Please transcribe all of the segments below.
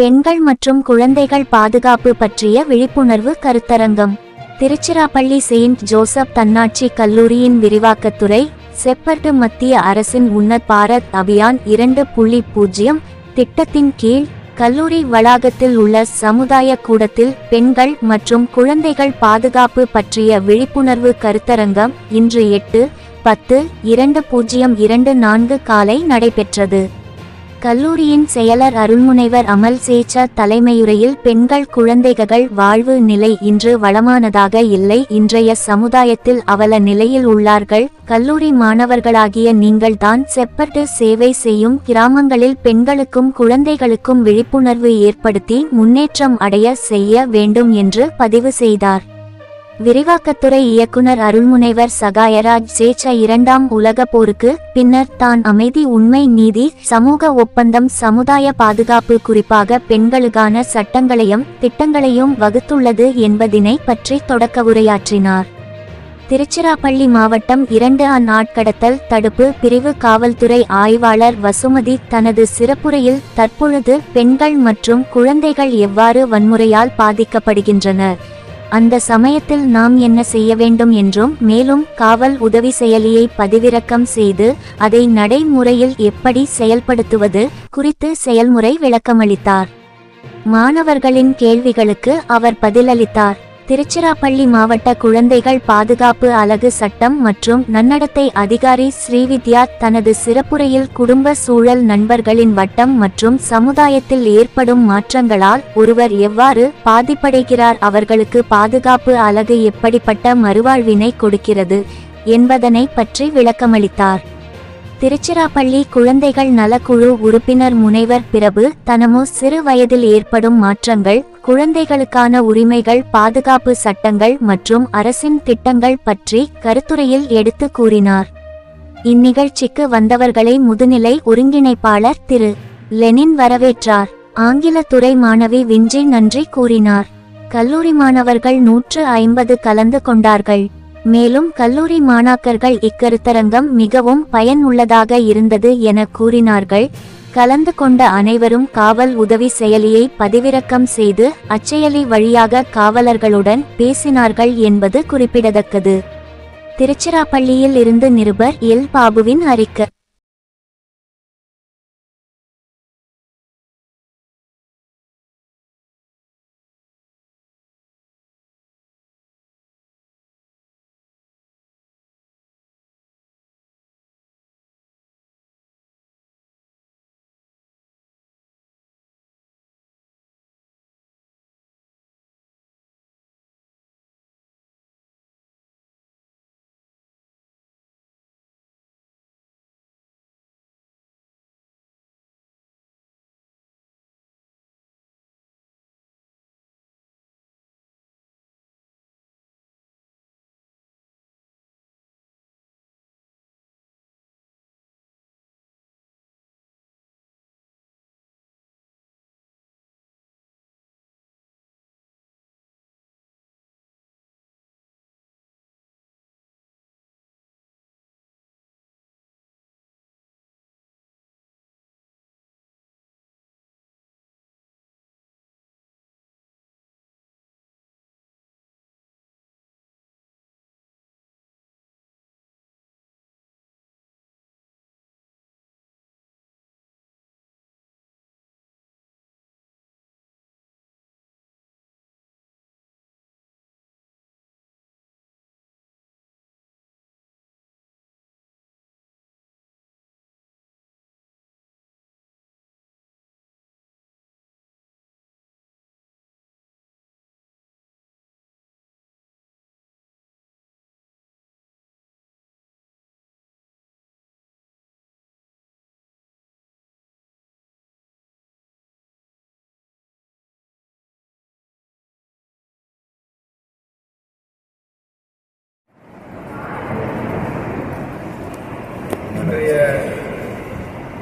பெண்கள் மற்றும் குழந்தைகள் பாதுகாப்பு பற்றிய விழிப்புணர்வு கருத்தரங்கம். திருச்சிராப்பள்ளி செயின்ட் ஜோசப் தன்னாட்சி கல்லூரியின் விரிவாக்கத்துறை செப்பர்டு மத்திய அரசின் உன்னத் பாரத் அபியான் இரண்டு புள்ளி பூஜ்ஜியம் திட்டத்தின் கீழ் கல்லூரி வளாகத்தில் உள்ள சமுதாய கூடத்தில் பெண்கள் மற்றும் குழந்தைகள் பாதுகாப்பு பற்றிய விழிப்புணர்வு கருத்தரங்கம் இன்று எட்டு பத்து இரண்டு பூஜ்ஜியம் இரண்டு நான்கு காலை நடைபெற்றது. கல்லூரியின் செயலர் அருள்முனைவர் அமல் சேச்சா தலைமையுரையில் பெண்கள் குழந்தைகள் வாழ்வு நிலை இன்று வளமானதாக இல்லை. இன்றைய சமுதாயத்தில் அவல நிலையில் உள்ளார்கள். கல்லூரி மாணவர்களாகிய நீங்கள்தான் செப்பட்டு சேவை செய்யும் கிராமங்களில் பெண்களுக்கும் குழந்தைகளுக்கும் விழிப்புணர்வு ஏற்படுத்தி முன்னேற்றம் அடைய செய்ய வேண்டும் என்று பதிவு செய்தார். விரிவாக்கத்துறை இயக்குனர் அருள்முனைவர் சகாயராஜ் சேச்ச இரண்டாம் உலக போருக்கு பின்னர் தான் அமைதி உண்மை நீதி சமூக ஒப்பந்தம் சமுதாய பாதுகாப்பு குறிப்பாக பெண்களுக்கான சட்டங்களையும் திட்டங்களையும் வகுத்துள்ளது என்பதினை பற்றி தொடக்க உரையாற்றினார். திருச்சிராப்பள்ளி மாவட்டம் இரண்டு அந்நாட்கடத்தல் தடுப்பு பிரிவு காவல்துறை ஆய்வாளர் வசுமதி தனது சிறப்புரையில் தற்பொழுது பெண்கள் மற்றும் குழந்தைகள் எவ்வாறு வன்முறையால் பாதிக்கப்படுகின்றனர்? அந்த சமயத்தில் நாம் என்ன செய்ய வேண்டும் என்றும் மேலும் காவல் உதவி செயலியை பதிவிறக்கம் செய்து அதை நடைமுறையில் எப்படி செயல்படுத்துவது குறித்து செயல்முறை விளக்கமளித்தார். மாணவர்களின் கேள்விகளுக்கு அவர் பதிலளித்தார். திருச்சிராப்பள்ளி மாவட்ட குழந்தைகள் பாதுகாப்பு அலகு சட்டம் மற்றும் நன்னடத்தை அதிகாரி ஸ்ரீவித்யா தனது சிறப்புரையில் குடும்ப சூழல் நண்பர்களின் வட்டம் மற்றும் சமுதாயத்தில் ஏற்படும் மாற்றங்களால் ஒருவர் எவ்வாறு பாதிப்படைகிறார் அவர்களுக்கு பாதுகாப்பு அலகு எப்படிப்பட்ட மறுவாழ்வினை கொடுக்கிறது என்பதனை பற்றி விளக்கமளித்தார். திருச்சிராப்பள்ளி குழந்தைகள் நலக்குழு உறுப்பினர் முனைவர் பிரபு தனமு சிறு வயதில் ஏற்படும் மாற்றங்கள் குழந்தைகளுக்கான உரிமைகள் பாதுகாப்பு சட்டங்கள் மற்றும் அரசின் திட்டங்கள் பற்றி கருத்துரையில் எடுத்து கூறினார். இந்நிகழ்ச்சிக்கு வந்தவர்களை முதுநிலை ஒருங்கிணைப்பாளர் திரு. லெனின் வரவேற்றார். ஆங்கில துறை மாணவி விஞ்சி நன்றி கூறினார். கல்லூரி மாணவர்கள் நூற்று ஐம்பது கலந்து கொண்டார்கள். மேலும் கல்லூரி மாணாக்கர்கள் இக்கருத்தரங்கம் மிகவும் பயனுள்ளதாக இருந்தது என கூறினார்கள். கலந்து கொண்ட அனைவரும் காவல் உதவி செயலியை பதிவிறக்கம் செய்து அச்செயலி வழியாக காவலர்களுடன் பேசினார்கள் என்பது குறிப்பிடத்தக்கது. திருச்சிராப்பள்ளியில் இருந்து நிருபர் எல். பாபுவின் அறிக்கை.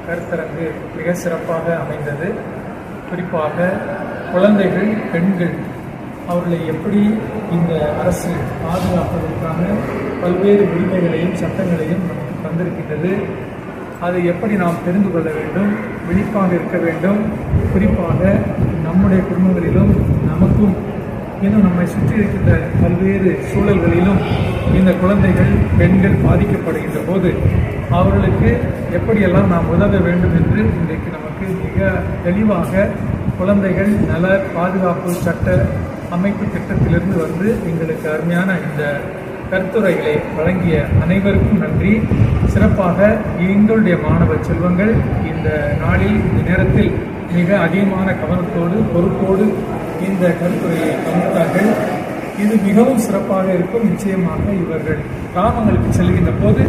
கருத்தரங்கு மிக சிறப்பாக அமைந்தது. குறிப்பாக குழந்தைகள் பெண்கள் அவர்களை எப்படி இந்த அரசு பாதுகாப்பதற்கான பல்வேறு உரிமைகளையும் சட்டங்களையும் நமக்கு தந்திருக்கின்றது. அதை எப்படி நாம் தெரிந்து கொள்ள வேண்டும் விழிப்பாக இருக்க வேண்டும். குறிப்பாக நம்முடைய குடும்பங்களிலும் நமக்கும் இன்னும் நம்மை சுற்றி இருக்கின்ற பல்வேறு சூழல்களிலும் இந்த குழந்தைகள் பெண்கள் பாதிக்கப்படுகின்ற போது அவர்களுக்கு எப்படியெல்லாம் நாம் உதவ வேண்டும் என்று இன்றைக்கு நமக்கு மிக தெளிவாக குழந்தைகள் நல பாதுகாப்பு சட்ட அமைப்பு திட்டத்திலிருந்து வந்து எங்களுக்கு அருமையான இந்த கருத்துரைகளை வழங்கிய அனைவருக்கும் நன்றி. சிறப்பாக எங்களுடைய மாணவ செல்வங்கள் இந்த நாளில் இந்த நேரத்தில் மிக அதிகமான கவனத்தோடு பொறுப்போடு இந்த கருத்துரையை கவனித்தார்கள் இது மிகவும் சிறப்பாக இருக்கும் நிச்சயமாக இவர்கள் கிராமங்களுக்கு செல்கின்ற போது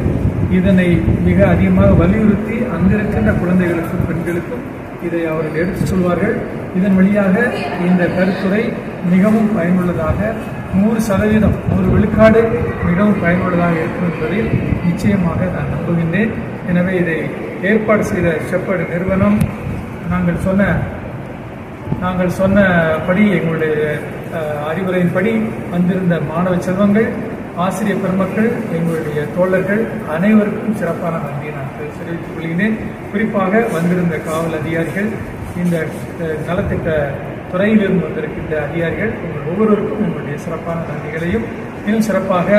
இதனை மிக அதிகமாக வலியுறுத்தி அங்கிருக்கின்ற குழந்தைகளுக்கும் பெண்களுக்கும் இதை அவர்கள் எடுத்துச் சொல்வார்கள். இதன் வழியாக இந்த கருத்துரை மிகவும் பயனுள்ளதாக நூறு சதவீதம் நூறு விழுக்காடு மிகவும் பயனுள்ளதாக இருக்கும் என்பதில் நிச்சயமாக நான் நம்புகின்றேன். எனவே இதை ஏற்பாடு செய்த ஷெப்பர்டு நிறுவனம் நாங்கள் சொன்ன நாங்கள் சொன்னபடி எங்களுடைய அறிவுரையின்படி வந்திருந்த மாணவ செல்வங்கள் ஆசிரியர் பெருமக்கள் எங்களுடைய தோழர்கள் அனைவருக்கும் சிறப்பான நன்றியை நான் தெரிவித்துக் கொள்கிறேன். குறிப்பாக வந்திருந்த காவல் அதிகாரிகள் இந்த நலத்திட்ட துறையிலிருந்து வந்திருக்கின்ற அதிகாரிகள் உங்கள் ஒவ்வொருவருக்கும் உங்களுடைய சிறப்பான நன்றிகளையும் இன்னும் சிறப்பாக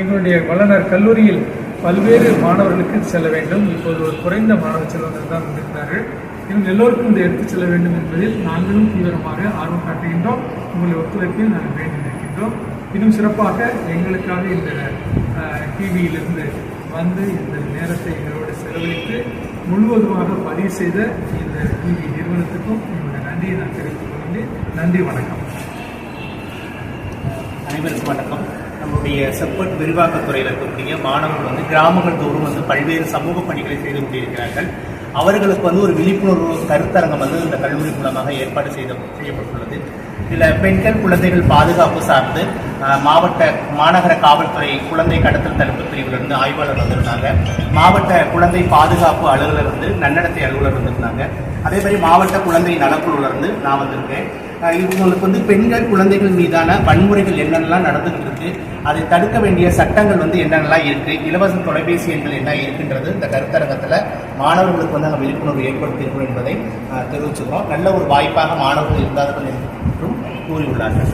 எங்களுடைய வல்லுநர் கல்லூரியில் பல்வேறு மாணவர்களுக்கு செல்ல வேண்டும். இப்போது ஒரு குறைந்த மாணவ செல்வங்கள் தான் வந்திருக்கிறார்கள். இன்னும் எல்லோருக்கும் இதை எடுத்துச் செல்ல வேண்டும் என்பதில் நாங்களும் தீவிரமாக ஆர்வம் காட்டுகின்றோம். உங்களை ஒத்துழைப்பையும் நாங்கள் வேண்டி நிற்கின்றோம். இன்னும் சிறப்பாக எங்களுக்காக இந்த டிவியிலிருந்து வந்து இந்த நேரத்தை எங்களோடு செலவழித்து முழுவதுமாக பதிவு செய்த இந்த டிவி நிறுவனத்துக்கும் என்னுடைய நன்றியை நான் தெரிவித்துக் கொள்கிறேன் நன்றி வணக்கம். அனைவருக்கும் வணக்கம். நம்முடைய செப்பட் விரிவாக்கத்துறையில் இருக்கக்கூடிய மாணவர்கள் வந்து கிராமங்கள் தோறும் வந்து பல்வேறு சமூக பணிகளை செய்து கொண்டிருக்கிறார்கள். அவர்களுக்கு வந்து ஒரு விழிப்புணர்வு கருத்தரங்கம் வந்து இந்த கல்லூரி மூலமாக ஏற்பாடு செய்த செய்யப்பட்டுள்ளது. இதில் பெண்கள் குழந்தைகள் பாதுகாப்பு சார்ந்து மாவட்ட மாநகர காவல்துறை குழந்தை கடத்தல் தடுப்பு பிரிவிலிருந்து ஆய்வாளர் வந்திருந்தாங்க. மாவட்ட குழந்தை பாதுகாப்பு அலுவலர் வந்து நன்னடத்தை அலுவலர் வந்திருந்தாங்க. அதே மாதிரி மாவட்ட குழந்தை நலக்குழுலேருந்து நான் வந்திருக்கேன். இவங்களுக்கு வந்து பெண்கள் குழந்தைகள் மீதான வன்முறைகள் என்னென்னலாம் நடந்துகிட்டு இருக்கு அதை தடுக்க வேண்டிய சட்டங்கள் வந்து என்னென்னலாம் இருக்கு இலவச தொலைபேசி எண்கள் என்ன இருக்குன்றது இந்த கருத்தரங்கத்தில் மாணவர்களுக்கு வந்து நாங்கள் விழிப்புணர்வு ஏற்படுத்தியிருக்கிறோம் என்பதை தெரிவிச்சுக்கிறோம். நல்ல ஒரு வாய்ப்பாக மாணவர்கள் இருந்தார்கள் என்றும் கூறியுள்ளார்கள்.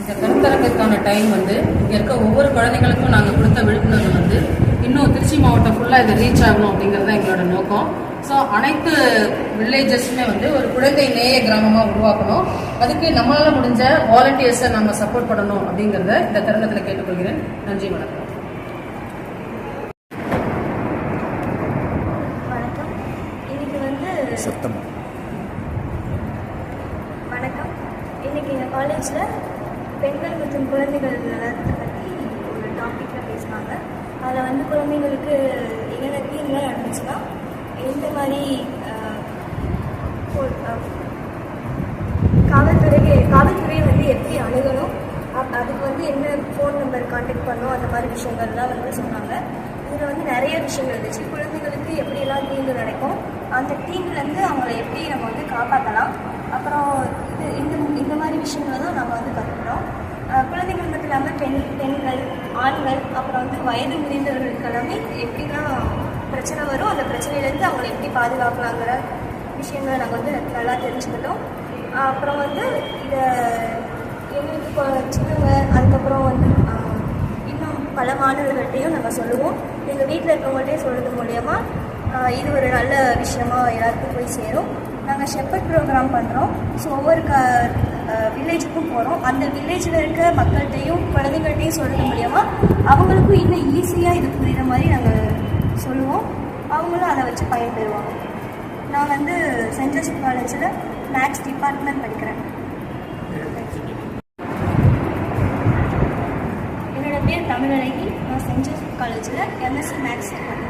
இந்த கருத்தரங்கத்துக்கான டைம் வந்து இங்கே இருக்க ஒவ்வொரு குழந்தைங்களுக்கும் நாங்கள் கொடுத்த விழிப்புணர்வு வந்து இன்னும் திருச்சி மாவட்டம் ஃபுல்லாக இது ரீச் ஆகணும் அப்படிங்கிறது தான் எங்களோட நோக்கம். ஸோ அனைத்து வில்லேஜஸ்மே வந்து ஒரு குழந்தை நேய கிராமமாக உருவாக்கணும். அதுக்கு நம்மளால முடிஞ்ச வாலண்டியர்ஸை நம்ம சப்போர்ட் பண்ணணும் அப்படிங்கிறத இந்த தருணத்தில் கேட்டுக்கொள்கிறேன். நன்றி வணக்கம். வணக்கம். இன்னைக்கு வந்து சத்தம். வணக்கம். இன்னைக்கு எங்கள் காலேஜில் பெண்கள் மற்றும் குழந்தைகள் நலத்தை பற்றி ஒரு டாப்பிக்கில் பேசினாங்க அதில் வந்து குழந்தைங்களுக்கு என்னென்ன தீங்குலாம் நடந்துச்சுன்னா எந்த மாதிரி அஹ், காவல்துறை காவல்துறையை வந்து எப்படி அணுகணும்? அப்- அதுக்கு வந்து என்ன ஃபோன் நம்பர் காண்டாக்ட் பண்ணணும்? அந்த மாதிரி விஷயங்கள்லாம் வந்து சொன்னாங்க. இதில் வந்து நிறைய விஷயங்கள் இருந்துச்சு. குழந்தைங்களுக்கு எப்படியெல்லாம் தீங்கு நடக்கும்? அந்த தீங்குலேருந்து அவங்கள எப்படி நம்ம வந்து காப்பாற்றலாம்? அப்புறம் இது இந்த இந்த மாதிரி விஷயங்களை தான் நம்ம வந்து கற்றுக்கிறோம் குழந்தைகள் மட்டும் இல்லாமல் பெண் பெண்கள் ஆண்கள் அப்புறம் வந்து வயது முடிந்தவர்களுக்கு எல்லாமே எப்படிலாம் பிரச்சனை வரும். அந்த பிரச்சனையிலேருந்து அவங்கள எப்படி பாதுகாக்கலாங்கிற விஷயங்களை நாங்கள் வந்து நல்லா தெரிஞ்சுக்கிட்டோம். அப்புறம் வந்து இதை எங்களுக்கு இப்போ சின்னவங்க அதுக்கப்புறம் வந்து இன்னும் பல மாணவர்கள்ட்டையும் நாங்கள் சொல்லுவோம். எங்கள் வீட்டில் இருக்கவங்கள்ட்டையும் சொல்கிறது மூலயமா இது ஒரு நல்ல விஷயமா எல்லாருக்கும் போய் சேரும். நாங்கள் ஷெப்பர்ட் ப்ரோக்ராம் பண்ணுறோம் ஸோ ஒவ்வொரு க வில்லேஜுக்கும் போகிறோம் அந்த வில்லேஜில் இருக்க மக்கள்கிட்டையும் குழந்தைங்கள்ட்டையும் சொல்கிறது மூலயமா அவங்களுக்கும் இன்னும் ஈஸியாக இது புரிகிற மாதிரி நாங்கள் சொல்லுவோம். அவங்களும் அதை வச்சு பயன்பெறுவாங்க நான் வந்து சென்ட் ஜோசப் காலேஜில் மேக்ஸ் டிபார்ட்மெண்ட் படிக்கிறேன். என்னோட பேர் தமிழழகி. நான் சென்ட் ஜோசப் காலேஜில் எம்எஸ்சி மேக்ஸ் டிபார்ட்மெண்ட்